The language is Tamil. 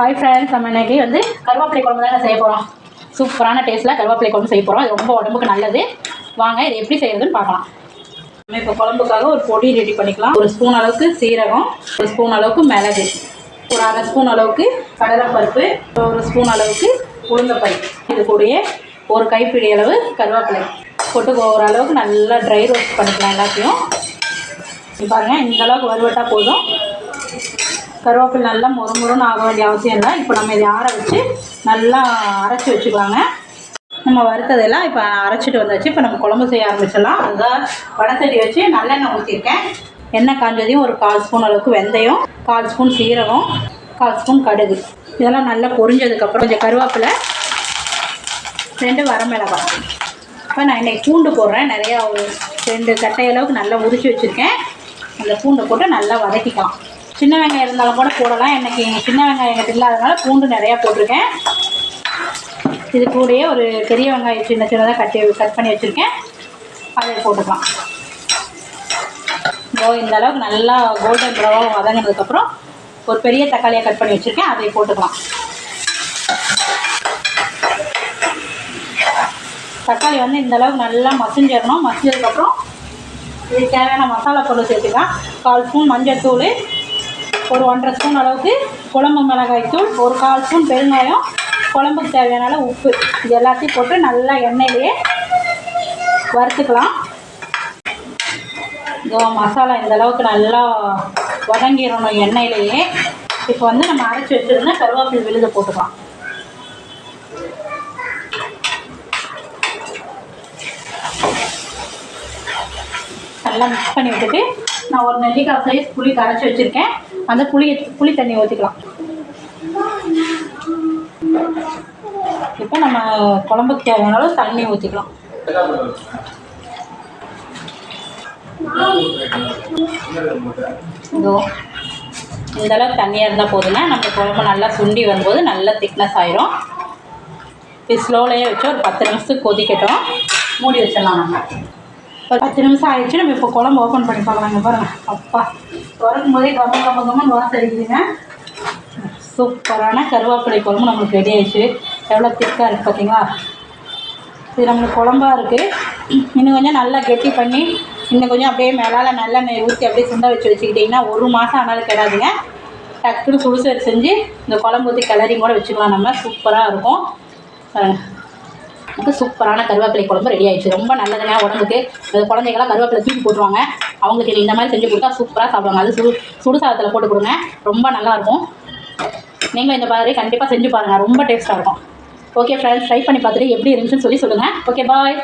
ஹாய் ஃப்ரெண்ட்ஸ் நம்ம இன்றைக்கி வந்து கருவேப்பிலை குழம்பு தான் செய்ய போகிறோம் சூப்பரான டேஸ்ட்டில் கருவேப்பிலை குழம்பு செய்ய போகிறோம் அது ரொம்ப உடம்புக்கு நல்லது. வாங்க இது எப்படி செய்கிறதுன்னு பார்க்கலாம். நம்ம இப்போ குழம்புக்காக ஒரு பொடி ரெடி பண்ணிக்கலாம். ஒரு ஸ்பூன் அளவுக்கு சீரகம் ஒரு ஸ்பூன் அளவுக்கு மிளகு ஒரு அரை ஸ்பூன் அளவுக்கு கடலைப்பருப்பு ஒரு ஸ்பூன் அளவுக்கு உளுந்தப்பருப்பு இது கூடயே ஒரு கைப்பிடி அளவு கருவேப்பிலை. போட்டு ஓரளவுக்கு நல்லா ட்ரை ரோஸ்ட் பண்ணிக்கலாம் எல்லாத்தையும். பாருங்கள் இந்தளவுக்கு இந்த அளவுக்கு போதும். கருவேப்பிலை நல்லா மொறு மொறுன்னு ஆக வேண்டிய அவசியம் இல்லை. இப்போ நம்ம இதை ஆற வச்சு நல்லா அரைச்சி வச்சுக்கலாங்க. நம்ம வறுத்ததெல்லாம் இப்போ அரைச்சிட்டு வந்தாச்சு. இப்போ நம்ம குழம்பு செய்ய ஆரம்பிச்சிடலாம். அதுதான் வடசட்டி வச்சு நல்லெண்ணெய் ஊற்றிருக்கேன் எண்ணெய் காஞ்சதையும் ஒரு கால் ஸ்பூன் அளவுக்கு வெந்தயம் கால் ஸ்பூன் சீரகம் கால் ஸ்பூன் கடுகு. இதெல்லாம் நல்லா பொரிஞ்சதுக்கப்புறம் கொஞ்சம் கருவேப்பிலை ரெண்டு வரமிளகாய். இப்போ நான் இன்னைக்கு பூண்டு போடுறேன். நிறையா ஒரு ரெண்டு கட்டை அளவுக்கு நல்லா உரிச்சு வச்சுருக்கேன். அந்த பூண்டை போட்டு நல்லா வதக்கிக்கலாம். சின்ன வெங்காயம் இருந்தாலும் கூட போடலாம். எனக்கு எங்கள் சின்ன வெங்காயம் எங்கிட்ட இல்லாதனால பூண்டு நிறையா போட்டிருக்கேன். இது கூடயே ஒரு பெரிய வெங்காயம் சின்ன சின்னதாக கட்டி கட் பண்ணி வச்சுருக்கேன். அதை போட்டுக்கலாம். இதோ இந்த அளவுக்கு நல்லா கோல்டன் ப்ரௌன் வதங்கினதுக்கப்புறம் ஒரு பெரிய தக்காளியை கட் பண்ணி வச்சுருக்கேன். அதை போட்டுக்கலாம். தக்காளி வந்து இந்த அளவுக்கு நல்லா மசிஞ்சிடணும் மசிஞ்சதுக்கப்புறம் இதுக்கு தேவையான மசாலா பொருள் சேர்த்துக்கலாம். கால் ஸ்பூன் மஞ்சள் தூள் ஒரு ஒன்றரை ஸ்பூன் அளவுக்கு குழம்பு மிளகாய்த்தூள் ஒரு கால் ஸ்பூன் பெருங்காயம் குழம்புக்கு தேவையான உப்பு. இது எல்லாத்தையும் போட்டு நல்லா எண்ணெயிலேயே வறுத்துக்கலாம். இதோ மசாலா இந்த அளவுக்கு நல்லா வதங்கிடணும் எண்ணெயிலேயே. இப்போ வந்து நம்ம அரைச்சி வச்சுருந்தா கருவேப்பில் விழுத போட்டுக்கலாம். நல்லா மிக்ஸ் பண்ணி விட்டுட்டு நான் ஒரு நெல்லிக்காய் சைஸ் புளி கரைச்சி வச்சுருக்கேன். அந்த புளியை புளி தண்ணி ஊற்றிக்கலாம் இப்போ நம்ம குழம்புக்கு தேவையான அளவு தண்ணி ஊற்றிக்கலாம் இதோ இந்தளவு தண்ணியாக இருந்தால் போதுங்க. நம்ம குழம்பு நல்லா சுண்டி வரும்போது நல்லா திக்னஸ் ஆயிரும். இப்போ ஸ்லோலையே வச்சு ஒரு பத்து நிமிஷத்துக்கு கொதிக்கட்டும். மூடி வச்சிடலாம் நம்ம. ஒரு பத்து நிமிஷம் ஆயிடுச்சு. நம்ம இப்போ குழம்பு ஓப்பன் பண்ணி பார்க்கலாம் இங்க அப்பா. திறக்கும் போதே கம்ம கம்ம கம்மன்னு வாசம் அடிக்குதுங்க. சூப்பரான கருவேப்பிலை குழம்பு நம்மளுக்கு ரெடி ஆயிடுச்சு. எவ்வளோ திக்காக இருக்குது பார்த்தீங்களா இது நம்மளுக்கு குழம்பா இருக்குது இன்னும் கொஞ்சம் நல்லா கெட்டி பண்ணி இன்னும் கொஞ்சம் அப்படியே மேலால் நல்லெண்ணெய் ஊற்றி அப்படியே சுண்ட வச்சு வச்சுக்கிட்டிங்கன்னா ஒரு மாதம் ஆனாலும் கிடாதுங்க. டக்குன்னு சுடுசரி செஞ்சு இந்த குழம்பு ஊற்றி கிளறி கூட வச்சுக்கலாம் நம்ம. சூப்பராக இருக்கும். சூப்பரான கருவேப்பிலை குழம்பு ரெடி ஆயிடுச்சு. ரொம்ப நல்லதுங்க. உடம்புக்கு இந்த கருவேப்பிலை தூக்கி போட்டுருவாங்க. அவங்களுக்கு இந்த மாதிரி செஞ்சு கொடுத்தா சூப்பராக சாப்பிடுவாங்க. அது சுடு சுடு சாதத்தில் போட்டு கொடுங்க. ரொம்ப நல்லாயிருக்கும் நீங்களும் இந்த மாதிரி கண்டிப்பாக செஞ்சு பாருங்கள் ரொம்ப டேஸ்ட்டாக இருக்கும். ஓகே ஃப்ரெண்ட்ஸ் ட்ரை பண்ணி பார்த்துட்டு எப்படி இருந்துச்சுன்னு சொல்லி சொல்லுங்கள் ஓகே பாய்